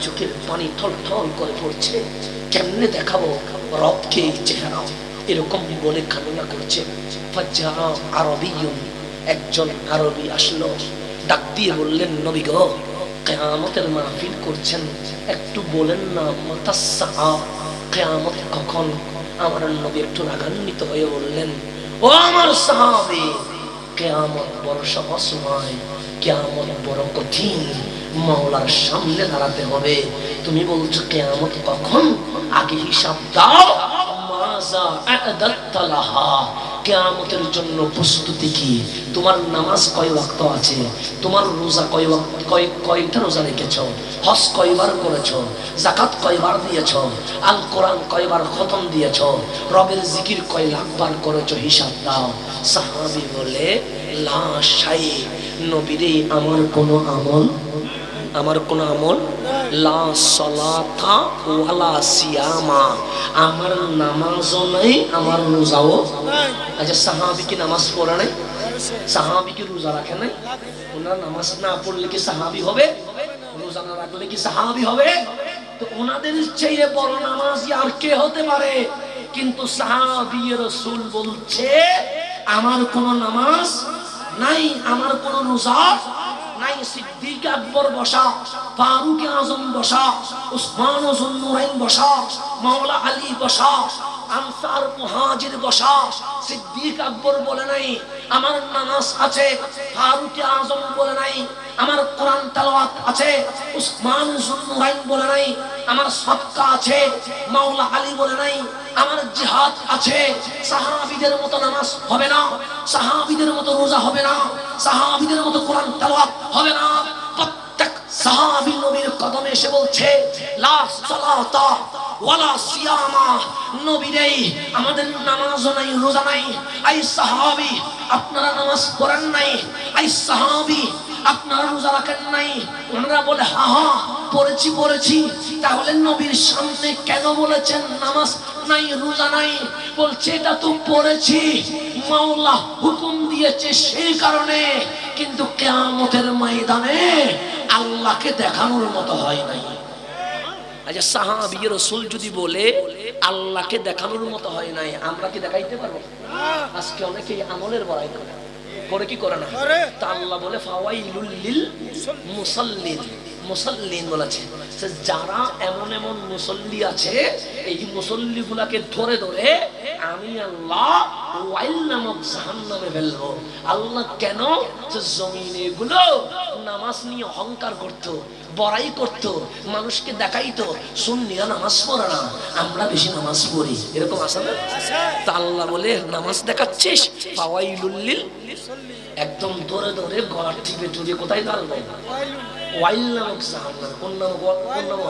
চোখের পানি থল থল করে পড়ছে। কেমনে দেখাবো? রবকে চেহারা। এরকম বলে করছে। আরবিয়ুন, একজন আরবি আসলো। ডাক দিয়ে বললেন, নবী গো, কেয়ামতের মাহফিল করছেন। একটু বলেন না মাতাসা কেয়ামত কখন? আমার নবী একটু রাগান্বিত হয়ে বললেন, ও আমার সাহাবী, কেয়ামত বড় সহজ নয় কেয়ামত বড় কঠিন। মাওলার সামনে দাঁড়াতে হবে। তুমি বলছো, কেয়ামত কখন? আগে হিসাব দাও। কেয়ামতের জন্য প্রস্তুতি কি? তোমার নামাজ কয় ওয়াক্ত আছে? তোমার রোজা কয় ওয়াক্ত, কয়, কয়টা রোজা রেখেছ? কয়বার করেছ? জাকাত কয়বার দিয়েছ? আল কোরআন কয়বার খতম দিয়েছ? রবের জিকির কয় লাখবার করেছ? হিসাব দাও। সাহাবি বলে, লা শাই নবীরে, আমার কোনো আমল আমার কোন আমল? লা সলাতা ওয়ালা আমার নামাজও নাই, আমার রোজাও আচ্ছা সাহাবি কি নামাজ পড়ে নাই? সাহাবি কি রোজা রাখে নাই? ওনার নামাজ না পড়লে কি সাহাবি হবে? রোজা না রাখলে কি সাহাবি হবে? তো ওনাদের চেয়ে বড় নামাজি আর কে হতে পারে? কিন্তু সাহাবি রসুল বলছে, আমার কোন নামাজ নাই, আমার কোন রোজা নাই সিদ্দিক আকবর বসা, ফারুক আজম বসা, উসমান জুন্নুরাইন বসা, মাওলা আলী বসা, আনসার মুহাজির বসা। সিদ্দিক আকবর বলে নাই, আমার নামাজ আছে, ফারুক আজম বলে নাই, আমার কোরআন তেলাওয়াত আছে, উসমান জুন্নুরাইন বলে নাই আমার সদকা আছে, মাওলা আলী বলে নাই, আমার জিহাদ আছে। সাহাবীদের মতো নামাজ হবে না, সাহাবীদের মতো রোজা হবে না, সাহাবীদের মতো কোরআন তেলাওয়াত হবে না। নাই, রোজা নাই। সাহাবী, আপনারা নামাজ নাই। সাহাবী, আপনারা রোজা রাখেন নাই। ওনারা বলে, হা হা পড়েছি পড়েছি। তাহলে নবীর সামনে কেন বলেছেন নামাজ নাই রোজা নাই? বলছে এটা তো পড়েছি। মাওলা হুকুম দিয়েছে সেই কারণে। কিন্তু কেয়ামতের ময়দানে আল্লাহকে দেখানোর মতো হয় নাই। আচ্ছা সাহাবি রসুল যদি বলে আল্লাহকে দেখানোর মতো হয় নাই আমরা কি দেখাইতে পারব? আজকে অনেকেই আমলের বড়াই করে। করে কি করে না? তা আল্লাহ বলে ফাওয়াইলুল লিল মুসাল্লিন। মুসাল্লিন বলেছে। যারা এমন এমন মুসল্লি আছে, এই মুসল্লি গুলাকে ধরে ধরে আমি আল্লাহ ওয়াইল নামক জাহান্নামে ফেলব। আল্লাহ কেন? জমিনে এগুলো নামাজ নিয়ে অহংকার করতো, বড়াই করতো, মানুষকে দেখাইতো, সুন্নিরা নামাজ পড়ে না, আমরা বেশি নামাজ পড়ি। এরকম না? তা আল্লাহ বলে, নামাজ দেখাচ্ছিস? ফাওয়াইলুল্লিল একদম ধরে ধরে গলার টিপে টুপে কোথায় দাঁড়াবো ওয়াইল নামক জাহান্নাম কোন নাম কোন নাম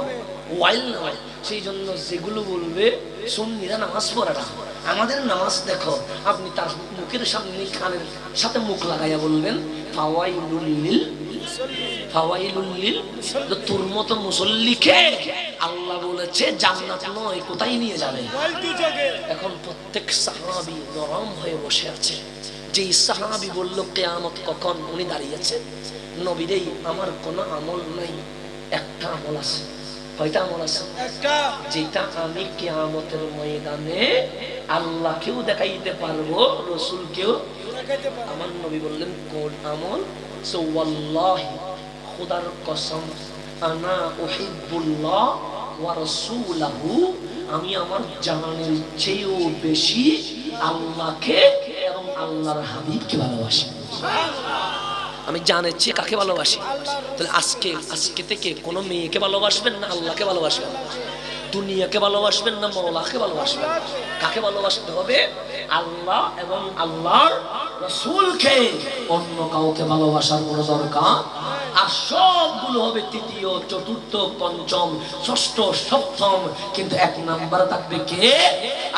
ওয়াইল নাম সেই জন্য যেগুলো বলবে সুন্নিরা নামাজ পড়ে না। আমাদের নামাজ দেখো আপনি তার মুখের সামনে কানের সাথে মুখ লাগাইয়া বলবেন ফাওয়াইলুল্লিল তো তোর মতো মুসল্লিকে আল্লাহ বলেছে জান্নাত নয় কোথায় নিয়ে যাবে? এখন প্রত্যেক সাহাবি নরম হয়ে বসে আছে। যেই সাহাবি বলল কেয়ামত কখন? উনি দাঁড়িয়েছে নবীরেই আমার কোনো আমল নাই একটা আমল আছে। কয়টা আমল আছে? যেটা আমি কেয়ামতের ময়দানে আল্লাহকেও দেখাইতে পারব রসুলকেও আমার নবী বললেন কোন আমল? সো ওয়াল্লাহি খুদার কসম আনা উহিব্বুল্লাহ ওয়া আমি আমার জানের চেয়েও বেশি আল্লাহকে আল্লাহর হাবিবকে ভালোবাসি। আমি জানেছি কাকে ভালোবাসি। তাহলে আজকে আজকে থেকে কোনো মেয়েকে ভালোবাসবেন না আল্লাহকে ভালোবাসবেন দুনিয়াকে ভালোবাসবেন না, মৌলাকে ভালোবাসবেন কাকে ভালোবাসতে হবে? আল্লাহ এবং আল্লাহর রসুলকে। অন্য কাউকে ভালোবাসার কোনো দরকার আর সবগুলো হবে তৃতীয়, চতুর্থ, পঞ্চম, ষষ্ঠ, সপ্তম। কিন্তু এক নাম্বার থাকবে কে?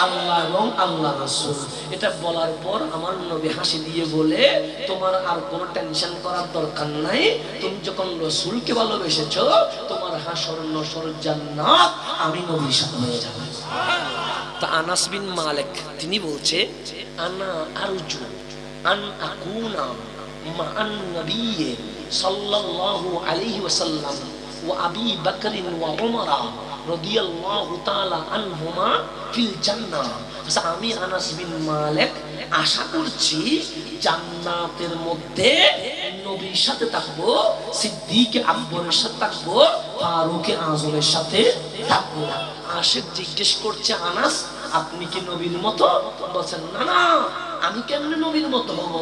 আল্লাহ এবং আল্লাহ রসুল। এটা বলার পর আমার নবী হাসি দিয়ে বলে, তোমার আর কোনো টেনশন করার দরকার নাই। তুমি যখন রসুলকে ভালোবেসেছো, তোমার হাসর, নসর জান্নাত আমি সাথে হয়ে যাবে। তা আনাস বিন মালিক, তিনি বলছে, আনা আরজু আন আকুনা মা আন নবিয়ে সাল্লাল্লাহু আলাইহি ওয়াসাল্লাম ও আবি ওয়া রাদিয়াল্লাহু তাআলা আনহুমা ফিল জান্নাহ। আচ্ছা, আমি আনাস বিন মালিক আশা করছি জান্নাতের মধ্যে নবীর সাথে সিদ্দিক আকবরের সাথে ফারুক আজমের সাথে আশেক জিজ্ঞেস করছে আনাস আপনি কি নবীর মতো? বলছেন না না। আমি কেমনে নবীর মতো হব?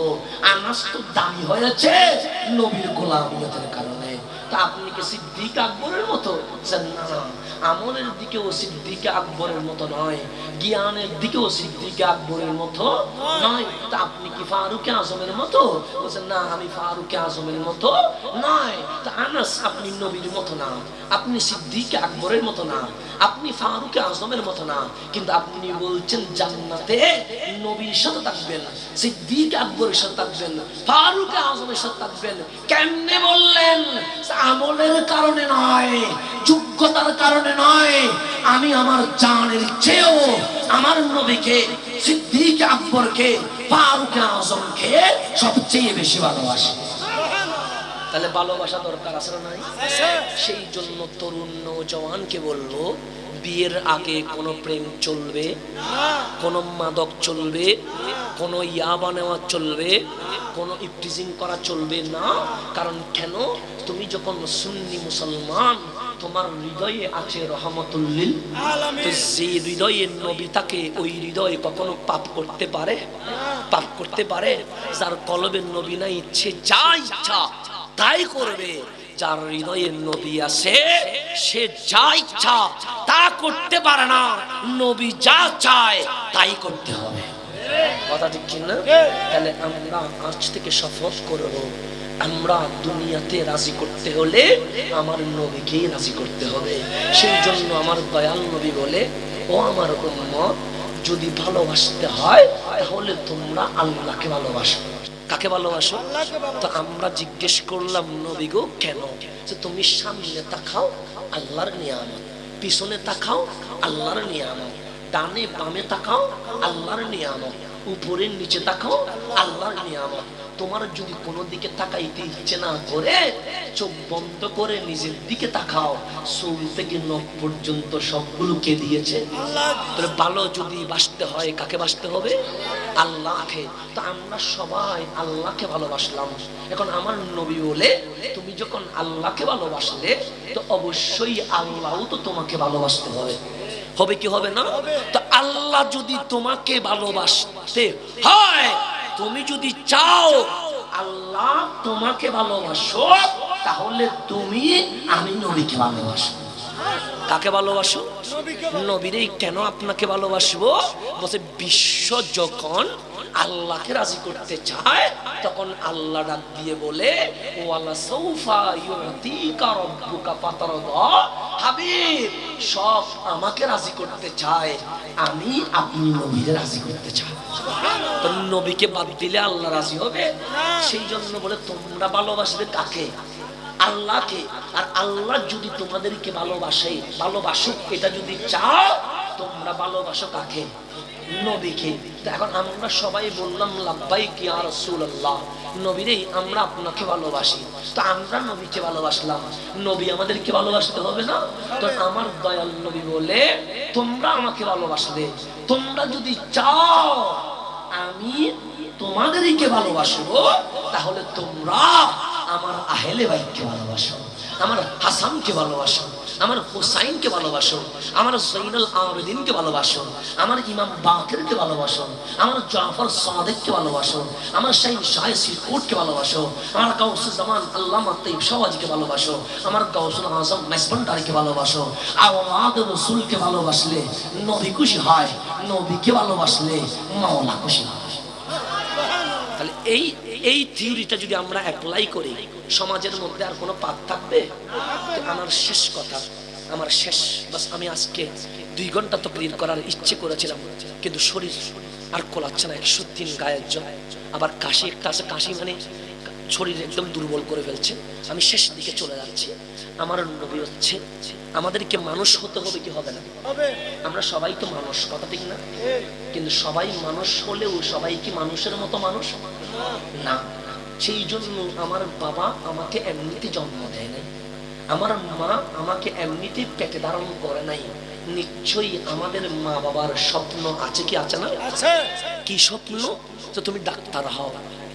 আনাস তো দামি হয়েছে নবীর গোলামিয়তের কারণে। তা আপনি সিদ্দিক আকবরের মতো আমলের দিকেও সিদ্দিক আকবরের মতো নয়, জ্ঞানের দিকেও সিদ্দিক আকবরের মতো নয়। তা আপনি কি ফারুক আজমের মতো? বলছেন, না, আমি ফারুক আজমের মতো নয়। তা আনাস, আপনি নবীর মতো না, আপনি সিদ্দিক আকবরের মতো না, আপনি ফারুক আজমের মতো না। কিন্তু আপনি বলছেন, জান্নাতে নবীর সাথে থাকবেন, সিদ্দিক আকবরের সাথে থাকবেন, ফারুক আজমের সাথে থাকবেন। কেমনে বললেন? আমলের কারণে নয় যোগ্যতার কারণে নয়। আমি আমার জানের চেয়েও আমার নবীকে সিদ্দিক আকবরকে ফারুক আজমকে সবচেয়ে বেশি ভালোবাসি। তাহলে ভালোবাসা দরকার আছে না নাই? সেই জন্য তরুণ নৌজওয়ানকে বলব বিয়ের আগে কোনো প্রেম চলবে? কোনো মাদক চলবে? কোনো ইয়াবা নেওয়া চলবে? কোনো ইফটিজিং করা চলবে না? কারণ কেন? তুমি যখন সুন্নি মুসলমান, তোমার হৃদয়ে আছে রহমতুল্লিল যে হৃদয়ে নবী থাকে ওই হৃদয়ে কখনো পাপ করতে পারে? পাপ করতে পারে? যার কলবে নবী না ইচ্ছে যা ইচ্ছা তাই করবে। যার হৃদয়ে নবী আছে, সে যা ইচ্ছা তা করতে পারে না। নবী যা চায়, তাই করতে হবে। কথা ঠিক কিনা? তাহলে আমরা আজ থেকে শপথ করব, আমরা দুনিয়াতে রাজি করতে হলে আমার নবীকেই রাজি করতে হবে। সেই জন্য আমার দয়াল নবী বলে, ও আমার উম্মত, যদি ভালোবাসতে হয়, তাহলে তোমরা আল্লাহকে ভালোবাসো। কাকে ভালোবাসো? তো আমরা জিজ্ঞেস করলাম, নবী গো, কেন? যে তুমি সামনে তাকাও, আল্লাহর নিয়ামত। পিছনে তাকাও, আল্লাহর নিয়ামত। ডানে বামে তাকাও, আল্লাহর নিয়ামত। উপরে নিচে তাকাও, আল্লাহর নিয়ামত। তোমার যদি কোনো দিকে তাকাইতে ইচ্ছে না করে, চোখ বন্ধ করে নিজের দিকে তাকাও। চুল থেকে নখ পর্যন্ত সবগুলো কে দিয়েছে? তাহলে ভালো যদি বাসতে হয়, কাকে বাসতে হবে? আল্লাহকে। তো আমরা সবাই আল্লাহকে ভালোবাসলাম। এখন আমার নবী বলে, তুমি যখন আল্লাহকে ভালোবাসলে, তো অবশ্যই আল্লাহও তো তোমাকে ভালোবাসতে হবে। হবে কি হবে না? তো আল্লাহ যদি তোমাকে ভালোবাসতে হয় তুমি যদি চাও আল্লাহ তোমাকে ভালোবাসো তাহলে তুমি আমি নবীকে ভালোবাসো। কাকে ভালোবাসো? নবীরে কেন আপনাকে ভালোবাসবো? বলছে বিশ্ব যখন আল্লাহকে রাজি করতে চায় তখন আল্লাহ ডাক দিয়ে বলে ওয়ালা সৌফা ইউতিকা রাব্বুকা ফাতারদা। হাবিব সব আমাকে রাজি করতে চায় আমি আপনি নবীরে রাজি করতে চাই। তো নবীকে বাদ দিলে আল্লাহ রাজি হবে? সেই জন্য বলে তোমরা ভালোবাসবে কাকে? আল্লাহকে। আর আল্লাহ যদি তোমাদেরকে ভালোবাসে ভালোবাসুক এটা যদি চাও তোমরা ভালোবাসো কাকে? নবীকে। এখন আমরা সবাই বললাম লাব্বাই কি আর রাসূলুল্লাহ। নবীরেই আমরা আপনাকে ভালোবাসি। তো আমরা নবীকে ভালোবাসলাম। নবী আমাদেরকে ভালোবাসতে হবে না? তো আমার দয়াল নবী বলে, তোমরা আমাকে ভালোবাসবে। তোমরা যদি চাও আমি তোমাদেরকে ভালোবাসবো, তাহলে তোমরা আমার আহেলে ভাইকে ভালোবাসো। আমার হাসানকে ভালোবাসো, আমার হুসাইনকে ভালোবাসো, আমার জৈনুল আবেদিনকে ভালোবাসো, আমার ইমাম বাকেরকে ভালোবাসো, আমার জাফর সাদেককে ভালোবাসো, আমার শাহিন শাহে সিরকুটকে ভালোবাসো, আমার কাউসুল জামান আল্লামা তৈব সওয়াজিকে ভালোবাসো, আমার কাউসুল আজম মেসবন্ডারিকে ভালোবাসো, আওলাদ রসুলকে ভালোবাসলে নবী খুশি হয়, নবীকে ভালোবাসলে মাওলা খুশি হয়। তাহলে এই এই থিওরিটা যদি আমরা অ্যাপ্লাই করি সমাজের মধ্যে আর কোনো পাপ থাকবে? আমার শেষ কথা আমার শেষ। বাস আমি আজকে দুই ঘণ্টা তো ক্লিয়ার করার ইচ্ছে করেছিলাম কিন্তু শরীর আর কোলাচ্ছে না একশো তিন গায়ের জল। আবার কাশি একটা আছে কাশি মানে শরীর একদম দুর্বল করে ফেলছে। আমি শেষ দিকে চলে যাচ্ছি। আমার নবী হচ্ছে আমাদেরকে মানুষ হতে হবে কি হবে না? আমরা সবাই তো মানুষ কথা ঠিক না? কিন্তু সবাই মানুষ হলেও সবাই কি মানুষের মতো মানুষ? না সেই জন্য আমার বাবা আমাকে এমনিতে জন্ম দেয় নাই। আমার মা আমাকে এমনিতে পেটে ধারণ করে নাই। নিশ্চয়ই আমাদের মা বাবার স্বপ্ন আছে কি আছে না? কি স্বপ্ন? যে তুমি ডাক্তার হও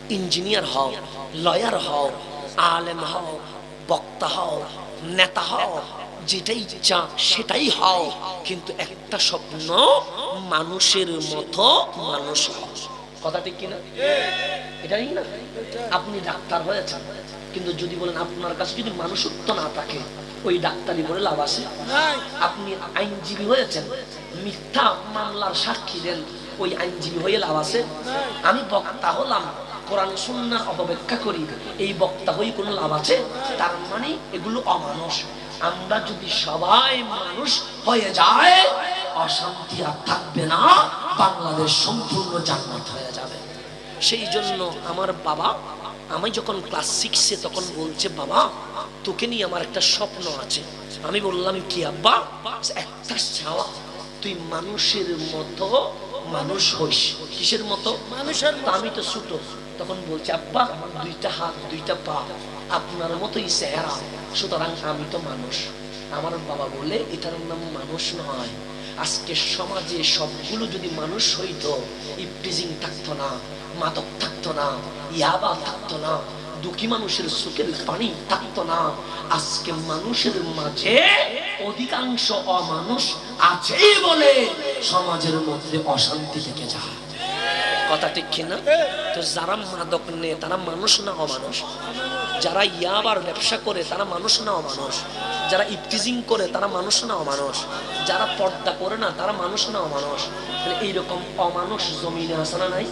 ইঞ্জিনিয়ার হও লয়ার হও আলেম হও বক্তা হও নেতা হও যেটাই ইচ্ছা সেটাই হও। কিন্তু একটা স্বপ্ন মানুষের মতো মানুষ হও। কথা ঠিক কিনা? এটাই না? আপনি ডাক্তার হয়েছেন কিন্তু যদি বলেন আপনার কাছে যদি মানুষত্ব না থাকে ওই ডাক্তারি করে লাভ আছে? আপনি আইনজীবী হয়েছেন মিথ্যা মামলার সাক্ষী দেন ওই আইনজীবী হয়ে লাভ আছে? আমি বক্তা হলাম কোরআন সুন্নাহ অপব্যাখ্যা করি এই বক্তা হয়ে কোনো লাভ আছে? তার মানে এগুলো অমানুষ। আমরা যদি সবাই মানুষ হয়ে যায় অশান্তি আর থাকবে না বাংলাদেশ সম্পূর্ণ জান্নাত সেই জন্য আমার বাবা আমি যখন ক্লাস সিক্সে তখন বলছে বাবা তোকে নিয়ে আমার একটা স্বপ্ন আছে। আমি বললাম কি আব্বা? একটা চাওয়া তুই মানুষের মতো মানুষ হইস। কিসের মতো? মানুষের আমি তো ছোট। তখন বলছে, আব্বা, দুইটা হাত, দুইটা পা, আপনার মতোই চেহারা, সুতরাং আমি তো মানুষ। আমার বাবা বলে এটার নাম মানুষ নয়। আজকে সমাজে সবগুলো যদি মানুষ হইতো, ইপটিজিং থাকতো না, মাদক থাকতো না, ইয়াবা থাকতো না, দুঃখী মানুষের চোখের পানি থাকতো না, আজকে মানুষের মাঝে অধিকাংশ অমানুষ আছে বলে সমাজের মধ্যে অশান্তি থেকে যায়। কথা ঠিক কিনা? তো যারা মাদক নেয়, তারা মানুষ না অমানুষ? যারা ইয়াবার ব্যবসা করে, তারা মানুষ না অমানুষ? যারা ইফতিজিং করে, তারা মানুষ না অমানুষ? যারা পর্দা করে না, তারা মানুষ না অমানুষ? তাহলে এইরকম অমানুষ জমিনে আসে না নাই?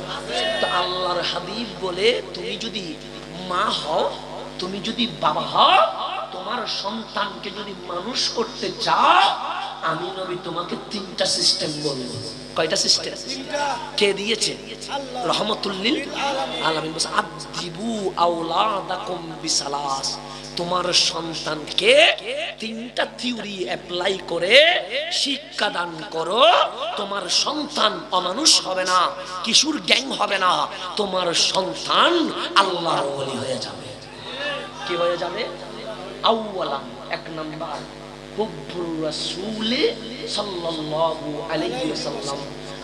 তো আল্লাহর হাবিব বলে, তুমি যদি মা হও, তুমি যদি বাবা হও, তোমার সন্তানকে যদি মানুষ করতে চাও, আমি নবী তোমাকে তিনটা সিস্টেম বলব। কয়টা সিস্টেম? কে দিয়েছে। রহমতুল্লিল আলামিন বলছে আদিবু আওলাদাকুম বিসালাস। তোমার সন্তানকে তিনটা থিওরি অ্যাপ্লাই করে শিক্ষা দান করো। তোমার সন্তান অমানুষ হবে না, কিশোর গ্যাং হবে না, তোমার সন্তান আল্লাহর ওলি হয়ে যাবে। কি হয়ে যাবে? আউয়ালাম এক নাম্বার।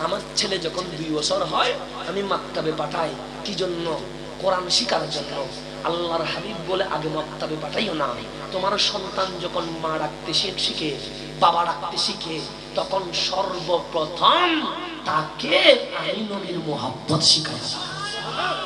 আমার ছেলে যখন দুই বছর হয়, আমি মাক্তাবে পাঠাই। কি জন্য? কোরআন শিকার জন্য। আল্লাহর হাবিব বলে, আগে মাক্তাবে পাঠাইও না তোমার সন্তান যখন মা রাখতে শিখে, বাবা রাখতে শিখে, তখন সর্বপ্রথম তাকে আমি নবীর মোহাব্বত শিখাই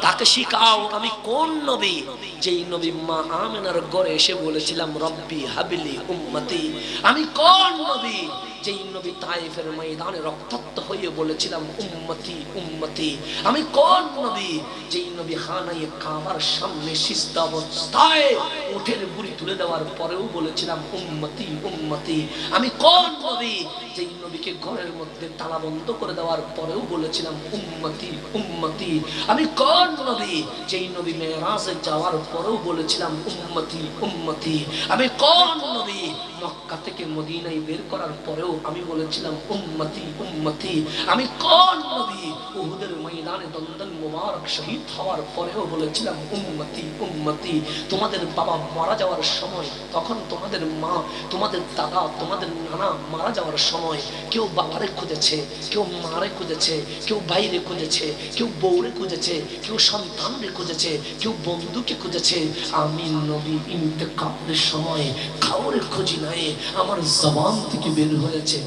তাকে শিখাও। আমি কোন নবী? যেই নবী মা আমেনার গড়ে এসে বলেছিলাম, রব্বি হাবিলি উম্মতি। আমি কোন নবী? যেই নবী তাইফের ময়দানে রক্তাক্ত হয়ে বলেছিলাম, উম্মতি উম্মতি, আমি কোন নবী? যেই নবী খানায় কাবার সামনে সিস্তা অবস্থায় উঠের বুড়ি তুলে দেওয়ার পরেও বলেছিলাম, উম্মতি উম্মতি, আমি কোন নবী? যেই নবীকে ঘরের মধ্যে তালা বন্ধ করে দেওয়ার পরেও বলেছিলাম, উম্মতি উম্মতি, আমি কোন নবী? যেই নবী মেয়েরাজে যাওয়ার পরেও বলেছিলাম, উম্মতি উম্মতি, আমি কোন নবী? মক্কা থেকে মদিনায় বের করার পরেও আমি বলেছিলাম, উম্মতি উম্মতি। আমি কোন নবী উহুদের ময়দানে দন্দন মুবারক শহীদ হওয়ার পরেও বলেছিলাম, উম্মতি উম্মতি। তোমাদের বাবা মারা যাওয়ার সময়, তখন তোমাদের মা, তোমাদের দাদা, তোমাদের নানা মারা যাওয়ার সময় কেউ বাবারে খুঁজেছে, কেউ মারে খুঁজেছে, কেউ বাইরে খুঁজেছে, কেউ বউরে খুঁজেছে, কেউ সন্তানরে খুঁজেছে, কেউ বন্ধুকে খুঁজেছে। আমি নবী ইন্তেকালের সময় কাউরে খুঁজি নাই আমার জবান থেকে বের হয়েছে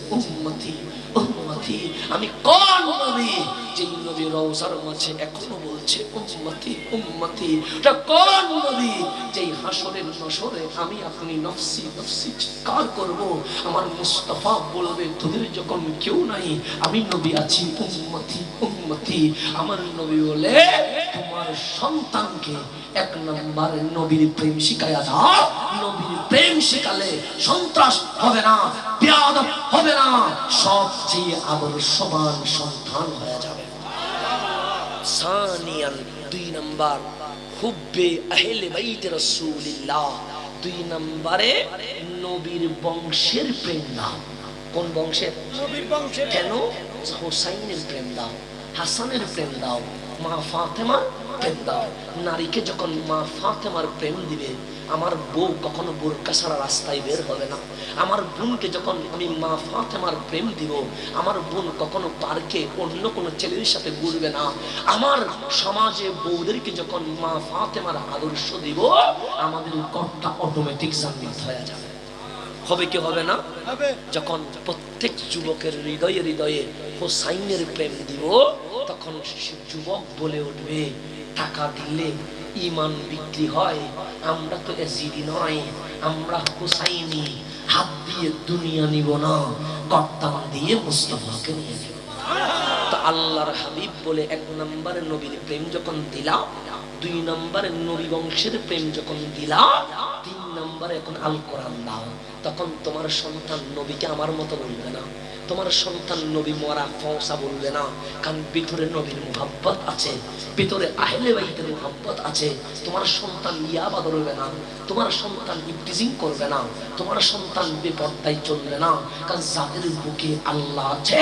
আমি কোন নবী, যেই নবী রওজার মাঝে এখনও বলছে, উম্মতি উম্মতি। এটা কোন নবী, যেই হাসরের নসরে আমি আপনি নফসি নফসি চিৎকার করব। আমার মুস্তাফা বলবে, তোদের যখন কেউ নাই, আমি নবী আছি, উম্মতি উম্মতি। আমার নবী বলে, তোমার সন্তানকে এক নম্বর নবীর প্রেম শিখায়া দাও নবীর প্রেম শিখালে সন্ত্রাস হবে না বেয়াদব হবে না সবচেয়ে আদর্শবান সন্তান হয়ে যাবে। সানিয়ান দুই নাম্বার হুব্বে আহলে বাইত রাসূলিল্লাহ। দুই নম্বরে নবীর বংশের প্রেম দাও কোন বংশের? নবীর বংশের। কেন? হোসাইনের প্রেম দাও হাসানের প্রেম দাও মা ফাতেমা প্রেম দাও। নারীকে যখন মা ফাতেমার প্রেম দিবে আমার বউ কখনো বোরকা ছাড়া রাস্তায় বের হবে না। আমার বোনকে যখন আমি মা ফাতেমার প্রেম দিব আমার বোন কখনো পার্কে অন্য কোনো ছেলের সাথে ঘুরবে না। আমার সমাজে বউদেরকে যখন মা ফাতেমার আদর্শ দিব আমাদের ঘরটা অটোমেটিক জান্নাত হয়ে যাবে। হবে কি হবে না? যখন প্রত্যেক যুবকের হৃদয়ে হৃদয়ে হোসাইনের প্রেম দিব তখন সে যুবক বলে উঠবে টাকা দিলে ইমান বিক্রি হয়। আমরা তো এজিদি নয়, আমরা হোসাইনি। হাত দিয়ে দুনিয়া নিব না, কর্তান দিয়ে মুস্তফাকে নিয়ে তো আল্লাহর হাবিব বলে এক নম্বরে নবীর প্রেম যখন দিলা, দুই নম্বরে নবী বংশের প্রেম যখন দিলাম তিন নম্বরে এখন আল কোরআন দাও। তখন তোমার সন্তান নবীকে আমার মতো বলবে না। তোমার সন্তান নবী মরা ফসা বলবে না। কারণ ভিতরে নবীর মোহাব্বত আছে, ভিতরে আহলে বাইতের মোহাব্বত আছে। তোমার সন্তান ইয়াবা ধরবে না, তোমার সন্তান ইফটিজিং করবে না, তোমার সন্তান বেপর্দায় চলবে না। কারণ যাদের বুকে আল্লাহ আছে,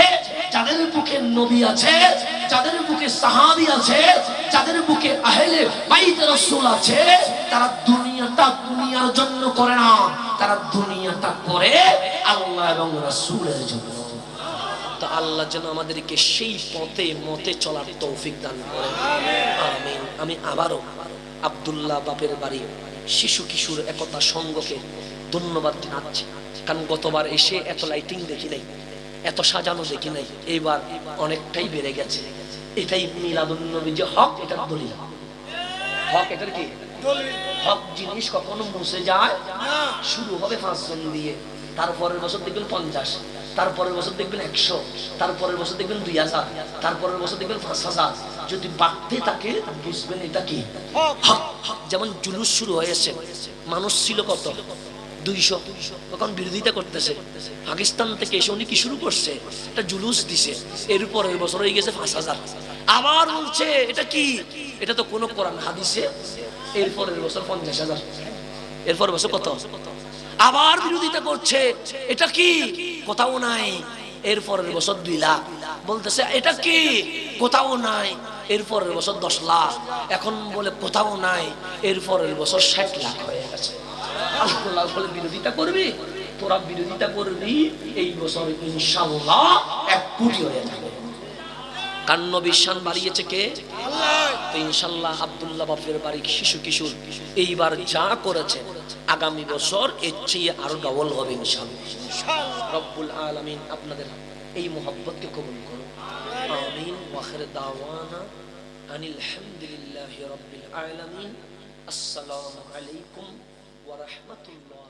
যাদের বুকে নবী আছে, যাদের বুকে সাহাবি আছে, যাদের বুকে আহলে বাইত রাসূল আছে, তারা দুনিয়াটা দুনিয়ার জন্য করে না। তারা দুনিয়াটা করে আল্লাহ এবং রাসূলের জন্য। তো আল্লাহ যেন আমাদেরকে সেই পথে, মতে চলার তৌফিক দান করে। আমিন। আমি আবারও আব্দুল্লাহ বাপের বাড়ি শিশু কিশোর একতা সঙ্গকে ধন্যবাদ জানাচ্ছি। কারণ গতবার এসে এত লাইটিং দেখি নাই, এত সাজানো দেখি নাই, এইবার অনেকটাই বেড়ে গেছে। এটাই মিলাদুন্নবী যে হক, এটার দলিল। হক এটার কি? হক জিনিস কখনো মুছে যায় শুরু হবে পাঁচজন দিয়ে তারপরের বছর দেখবেন পঞ্চাশ। তারপরের বছর দেখবেন একশো তারপরের বছর দেখবেন দুই হাজার তারপরের বছর দেখবেন পাঁচ হাজার। যদি বাড়তে থাকে বুঝবেন এটা কি? যেমন জুলুস শুরু হয়েছে, মানুষ ছিল কত? দুইশো। তখন বিরোধিতা করতেছে। পাকিস্তান থেকে এসে উনি কি শুরু করছে? এটা জুলুস দিছে। এর পরের বছর হয়ে গেছে পাঁচ হাজার। আবার বলছে, এটা কি? এটা তো কোনো কোরআন, হাদিসে। এর বছর পঞ্চাশ হাজার। এরপর বছর কত? আবার বিরোধিতা করছে। এটা কি? কোথাও নাই এর বছর দুই লাখ। বলতেছে, এটা কি? কোথাও নাই এর বছর দশ লাখ। এখন বলে, কোথাও নাই এর বছর ষাট লাখ হয়ে গেছে। বিরোধিতা করবি? তোরা বিরোধিতা করবি, এই বছর ইনশাল্লাহ এক কোটি হয়ে যাবে। বাড়িয়েছে কে? আব্দুল্লাহ শিশু কিশোর এইবার যা করেছে, আগামী বছর এর চেয়ে আরও ডবল হবে ইনশাল্লাহ রব্বুল আলামিন আপনাদের এই মোহাব্বতকে কবুল করুন আমিন ওয়াখির দাওয়ানা আনিল হামদুলিল্লাহি রাব্বিল আলামিন আসসালামু আলাইকুম ওয়া রাহমাতুল্লাহ